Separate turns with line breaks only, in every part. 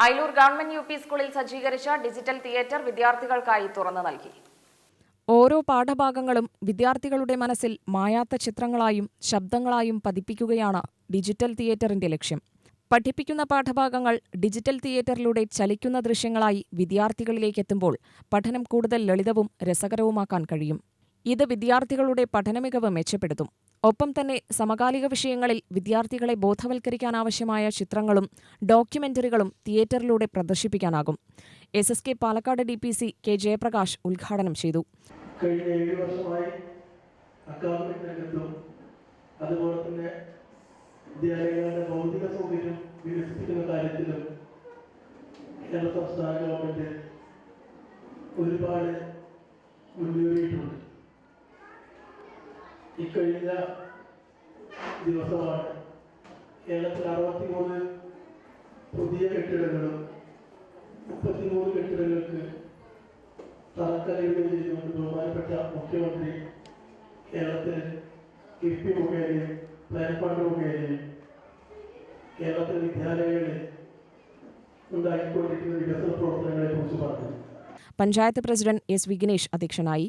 Ayalur government U സ്കൂളിൽ സജ്ജീകരിച്ച digital theatre വിദ്യാർത്ഥികൾക്കായി തുറന്നു നൽകി.
ഓരോ പാഠഭാഗങ്ങളും വിദ്യാർത്ഥികളുടെ മനസ്സിൽ മായാത്ത ചിത്രങ്ങളായും ശബ്ദങ്ങളായും പതിപ്പിക്കുകയാണ് ഡിജിറ്റൽ തിയേറ്ററിന്റെ ലക്ഷ്യം. പഠിപ്പിക്കുന്ന പാഠഭാഗങ്ങൾ ഡിജിറ്റൽ തിയേറ്ററിലൂടെ ചലിക്കുന്ന ദൃശ്യങ്ങളായി വിദ്യാർത്ഥികളിലേക്കെത്തുമ്പോൾ പഠനം കൂടുതൽ ലളിതവും രസകരവുമാക്കാൻ കഴിയും. ഇത് വിദ്യാർത്ഥികളുടെ പഠനമികവ് മെച്ചപ്പെടുത്തും. ഒപ്പം തന്നെ സമകാലിക വിഷയങ്ങളിൽ വിദ്യാർത്ഥികളെ ബോധവൽക്കരിക്കാനാവശ്യമായ ചിത്രങ്ങളും ഡോക്യുമെന്ററികളും തിയേറ്ററിലൂടെ പ്രദർശിപ്പിക്കാനാകും. S S K Palakkad D P C K Jayaprakash ഉദ്ഘാടനം ചെയ്തു.
കഴിഞ്ഞ ഏഴ് വർഷമായി അക്കാദമിക് രംഗത്തും അതുപോലെ തന്നെ വിദ്യാലയങ്ങളുടെ ഭൗതിക സൗകര്യം വികസിപ്പിക്കുന്ന കാര്യത്തിലും കേരള സംസ്ഥാന ഗവൺമെന്റ് ഒരുപാട് മുന്നേറിയിട്ടുണ്ട്. ഇക്കഴിഞ്ഞ ദിവസമാണ് കേരളത്തിൽ അറുപത്തിമൂന്ന് പുതിയ കെട്ടിടങ്ങളും മുപ്പത്തിമൂന്ന് കെട്ടിടങ്ങൾക്ക് തറക്കല്ലിടുകയും ചെയ്തുകൊണ്ട് ബഹുമാനപ്പെട്ട മുഖ്യമന്ത്രി കേരളത്തിൽ കിഫ്ബി മുഖേനയും പ്ലാൻ ഫണ്ട് മുഖേനയും കേരളത്തിലെ വിദ്യാലയങ്ങളിൽ ഉണ്ടായിക്കൊണ്ടിരിക്കുന്ന വികസന പ്രവർത്തനങ്ങളെ കുറിച്ച് പറഞ്ഞു.
പഞ്ചായത്ത് പ്രസിഡന്റ് എസ് വിഘ്നേഷ് അധ്യക്ഷനായി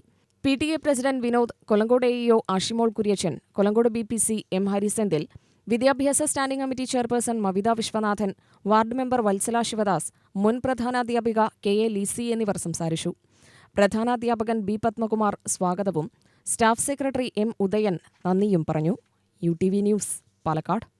P T A president Vinod Kollengode A E O Ashimol Kuriachan Kollengode B P C M Harisenthil വിദ്യാഭ്യാസ standing committee chairperson Mavitha Viswanathan ward member Valsala Sivadas മുൻ പ്രധാനാധ്യാപിക കെ എ ലീസി എന്നിവർ സംസാരിച്ചു. പ്രധാനാധ്യാപകൻ ബി പത്മകുമാർ സ്വാഗതവും. Staff secretary M Udayan നന്ദിയും പറഞ്ഞു. U T V news Palakkad.